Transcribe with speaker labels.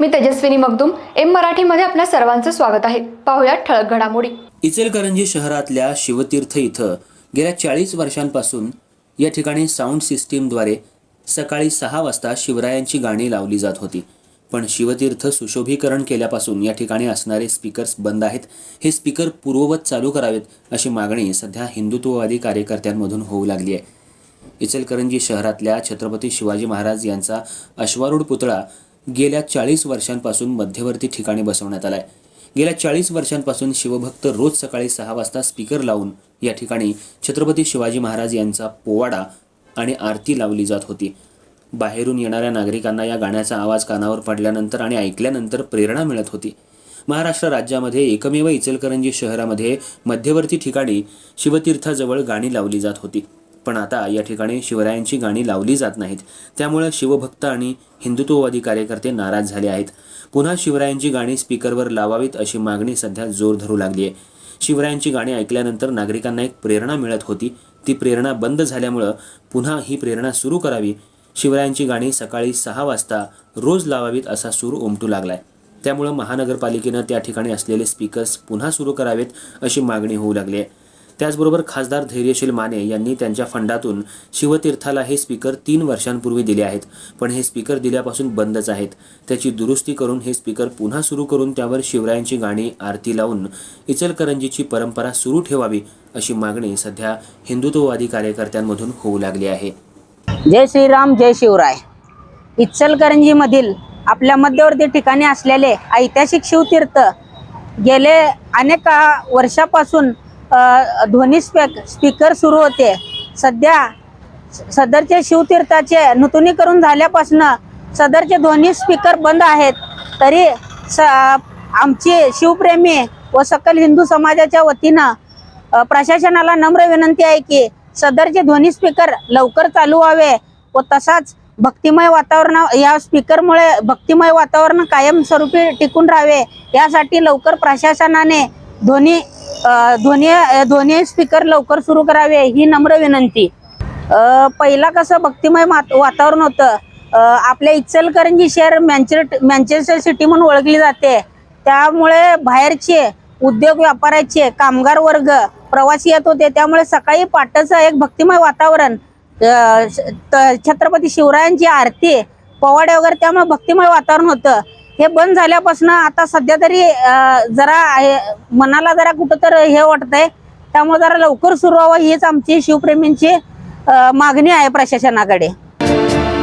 Speaker 1: मी Tejaswini Magdum M मराठीमध्ये आपल्या सर्वांचं स्वागत आहे. पाहुयात ठळक घडामोडी.
Speaker 2: इचलकरंजी शहरातल्या शिवतीर्थ इथं गेल्या चाळीस वर्षांपासून या ठिकाणी साऊंड सिस्टीमद्वारे सकाळी सहा वाजता शिवरायांची गाणी लावली जात होती. पण शिवतीर्थ सुशोभीकरण केल्यापासून या ठिकाणी असणारे स्पीकर्स बंद आहेत. हे स्पीकर पूर्ववत चालू करावेत अशी मागणी सध्या हिंदुत्ववादी कार्यकर्त्यांमधून होऊ लागली आहे. इचलकरंजी शहरातल्या छत्रपती शिवाजी महाराज यांचा अश्वारूढ पुतळा गेल्या चाळीस वर्षांपासून मध्यवर्ती ठिकाणी बसवण्यात आलाय. गेल्या चाळीस वर्षांपासून शिवभक्त रोज सकाळी सहा वाजता स्पीकर लावून या ठिकाणी छत्रपती शिवाजी महाराज यांचा पोवाडा आणि आरती लावली जात होती. बाहेरून येणाऱ्या नागरिकांना या गाण्याचा आवाज कानावर पडल्यानंतर आणि ऐकल्यानंतर प्रेरणा मिळत होती. महाराष्ट्र राज्यामध्ये एकमेव इचलकरंजी शहरामध्ये मध्यवर्ती ठिकाणी शिवतीर्थाजवळ गाणी लावली जात होती. पण आता या ठिकाणी शिवरायांची गाणी लावली जात नाहीत. त्यामुळे शिवभक्त आणि हिंदुत्ववादी कार्यकर्ते नाराज झाले आहेत. पुन्हा शिवरायांची गाणी स्पीकरवर लावावीत अशी मागणी सध्या जोर धरू लागली आहे. शिवरायांची गाणी ऐकल्यानंतर नागरिकांना एक प्रेरणा मिळत होती. ती प्रेरणा बंद झाल्यामुळं पुन्हा ही प्रेरणा सुरू करावी. शिवरायांची गाणी सकाळी सहा वाजता रोज लावावीत असा सूर उमटू लागलाय. त्यामुळं महानगरपालिकेनं त्या ठिकाणी असलेले स्पीकर्स पुन्हा सुरू करावेत अशी मागणी होऊ लागली आहे. त्याचबरोबर खासदार धैर्यशील माने यांनी त्यांच्या फंडातून शिवतीर्थाला हे स्पीकर तीन वर्षांपूर्वी दिले आहेत. पण हे स्पीकर दिल्यापासून बंदच आहेत. त्याची दुरुस्ती करून हे स्पीकर पुन्हा सुरू करून त्यावर शिवरायांची गाणी आरती लावून इचलकरंजीची परंपरा सुरू ठेवावी अशी मागणी सध्या हिंदुत्ववादी कार्यकर्त्यांमधून होऊ लागली आहे.
Speaker 3: जय श्रीराम जय शिवराय. इचलकरंजीमधील आपल्या मध्यवर्ती ठिकाणी असलेले ऐतिहासिक शिवतीर्थ गेले अनेक वर्षापासून ध्वनी स्पीक स्पीकर सुरू होते. सध्या सदरचे शिवतीर्थाचे नूतनीकरण झाल्यापासून सदरचे ध्वनी स्पीकर बंद आहेत. तरी स आमची शिवप्रेमी व सकल हिंदू समाजाच्या वतीनं प्रशासनाला नम्र विनंती आहे की सदरचे ध्वनी स्पीकर लवकर चालू व्हावे व तसाच भक्तिमय वातावरण या स्पीकरमुळे भक्तिमय वातावरण कायमस्वरूपी टिकून राहावे. यासाठी लवकर प्रशासनाने ध्वनी ध्वनी ध्वनी स्पीकर लवकर सुरू करावे ही नम्र विनंती. पहिला कसं भक्तिमय मात- वातावरण होतं. आपल्या इचलकरंजी शहर मॅन्चे मॅन्चेस्टर सिटी म्हणून ओळखली जाते. त्यामुळे बाहेरचे उद्योग व्यापाराचे कामगार वर्ग प्रवासी येत होते. त्यामुळे सकाळी पाटाचं एक भक्तिमय वातावरण छत्रपती शिवरायांची आरती पोवाडे वगैरे त्यामुळे भक्तिमय वातावरण होतं. हे बंद झाल्यापासून आता सध्या तरी जरा मनाला जरा कुठं तर हे वाटतंय. त्यामुळे जरा लवकर सुरू व्हावं हीच आमची शिवप्रेमींची मागणी आहे प्रशासनाकडे.